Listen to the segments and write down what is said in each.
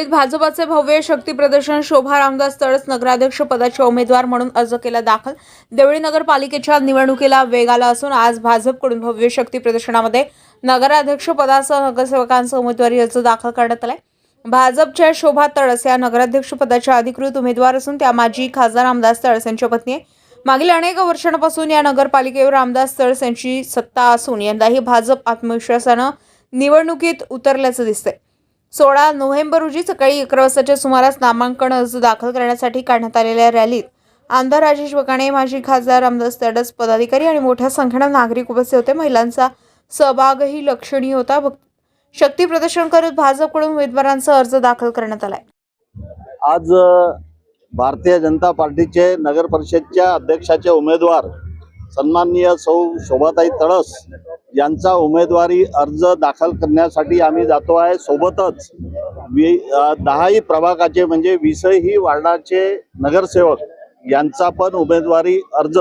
मुंबईत भाजपाचे भव्य शक्ती प्रदर्शन शोभा रामदास तळस नगराध्यक्ष पदाचे उमेदवार म्हणून अर्ज केला दाखल. देवळी नगरपालिकेच्या निवडणुकीला वेग आला असून आज भाजपकडून भव्य शक्ती प्रदर्शनामध्ये नगराध्यक्ष पदासह नगरसेवकांचा उमेदवारी अर्ज दाखल करण्यात आलाय. भाजपच्या शोभा तळस या नगराध्यक्ष पदाच्या अधिकृत उमेदवार असून त्या माजी खासदार रामदास तळस यांच्या पत्नी आहे. मागील अनेक वर्षांपासून या नगरपालिकेवर रामदास तळस यांची सत्ता असून यंदाही भाजप आत्मविश्वासानं निवडणुकीत उतरल्याचं दिसतंय. सोळा नोव्हेंबर रोजी सकाळी अकरा वाजताच्या सुमारास नामांकन अर्ज दाखल करण्यासाठी काढण्यात आलेल्या रॅलीत आमदार राजेश वकाणे माजी खासदार रामदास तडस पदाधिकारी आणि मोठ्या संख्येनं नागरिक उपस्थित होते. महिलांचा सहभागही लक्षणीय होता. शक्ती प्रदर्शन करत भाजपकडून उमेदवारांचा अर्ज दाखल करण्यात आलाय. आज भारतीय जनता पार्टीचे नगर परिषदच्या अध्यक्षाचे उमेदवार सन्माननीय सौ शोभाताई तळस यांचा उमेदवारी अर्ज दाखल करण्यासाठी आम्ही जातो आहे. सोबतच वि दहाही प्रभागाचे म्हणजे वीसही वार्डाचे नगरसेवक यांचा पण उमेदवारी अर्ज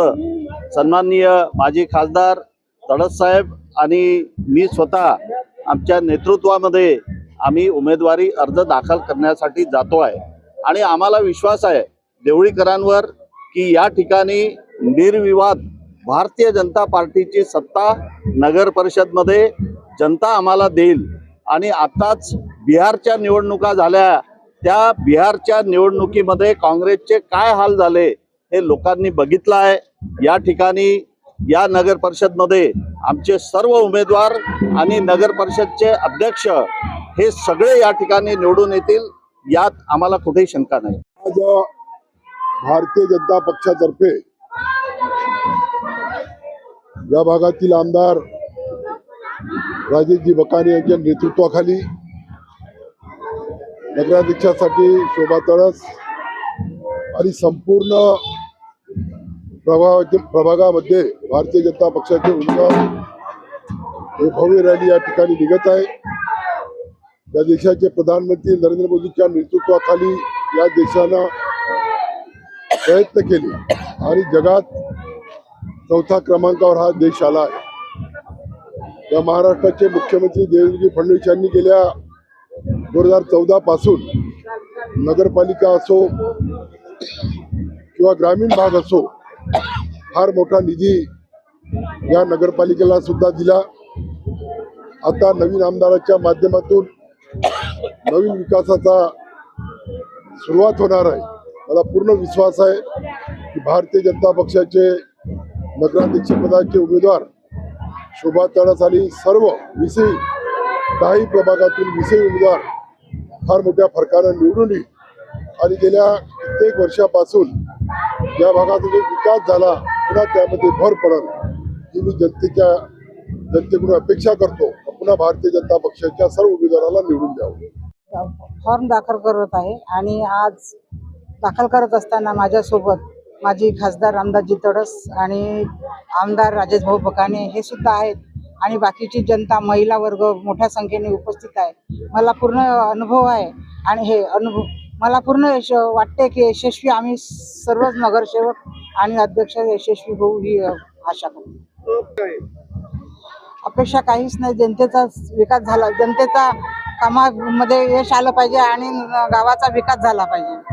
सन्माननीय माजी खासदार तडससाहेब आणि मी स्वतः आमच्या नेतृत्वामध्ये आम्ही उमेदवारी अर्ज दाखल करण्यासाठी जातो आहे. आणि आम्हाला विश्वास आहे देवळीकरांवर की या ठिकाणी निर्विवाद भारतीय जनता पार्टीची सत्ता नगर परिषदमध्ये जनता आम्हाला देईल. आणि आत्ताच बिहारच्या निवडणुका झाल्या. त्या बिहारच्या निवडणुकीमध्ये काँग्रेसचे काय हाल झाले हे लोकांनी बघितलं आहे. या ठिकाणी या नगर परिषदमध्ये आमचे सर्व उमेदवार आणि नगर परिषदचे अध्यक्ष हे सगळे या ठिकाणी निवडून येतील यात आम्हाला कुठेही शंका नाही. आज भारतीय जनता पक्षातर्फे या भागातील आमदार राजेशजी बकाने यांच्या नेतृत्वाखाली नगराध्यक्षासाठी शोभा तळस आणि संपूर्ण प्रभागाचे प्रभागामध्ये भारतीय जनता पक्षाचे उमेदवार हे भव्य रॅली या ठिकाणी निघत आहे. या देशाचे प्रधानमंत्री नरेंद्र मोदींच्या नेतृत्वाखाली या देशानं प्रयत्न केले आणि जगात चौथा क्रमांकावर हा देश आला आहे. या महाराष्ट्राचे मुख्यमंत्री देवेंद्रजी फडणवीस यांनी गेल्या दोन हजार चौदा पासून नगरपालिका असो किंवा ग्रामीण भाग असो फार मोठा निधी या नगरपालिकेला सुद्धा दिला. आता नवीन आमदाराच्या माध्यमातून नवीन विकासाचा सुरुवात होणार आहे. मला पूर्ण विश्वास आहे की भारतीय जनता पक्षाचे नगराध्यक्ष पदाचे उमेदवार शोभा तळस सर्व विषयी काही प्रभागातील विषयी उमेदवार फार मोठ्या फरकानं निवडून येईल. आणि गेल्या कित्येक वर्षापासून या भागाचा जो विकास झाला पुन्हा त्यामध्ये भर पडल. ही मी जनतेच्या जनतेकडून अपेक्षा करतो पुन्हा भारतीय जनता पक्षाच्या सर्व उमेदवाराला निवडून द्यावं. फॉर्म दाखल करत आहे आणि आज दाखल करत असताना माझ्यासोबत माझी खासदार रामदासजी तडस आणि आमदार राजेश भाऊ बकाने हे सुद्धा आहेत. आणि बाकीची जनता महिला वर्ग मोठ्या संख्येने उपस्थित आहे. मला पूर्ण अनुभव आहे. आणि हे अनुभव मला पूर्ण यश वाटते की यशस्वी आम्ही सर्वच नगरसेवक आणि अध्यक्ष यशस्वी होऊ ही आशा करतो. अपेक्षा काहीच नाही. जनतेचा विकास झाला. जनतेचा कामामध्ये यश आलं पाहिजे आणि गावाचा विकास झाला पाहिजे.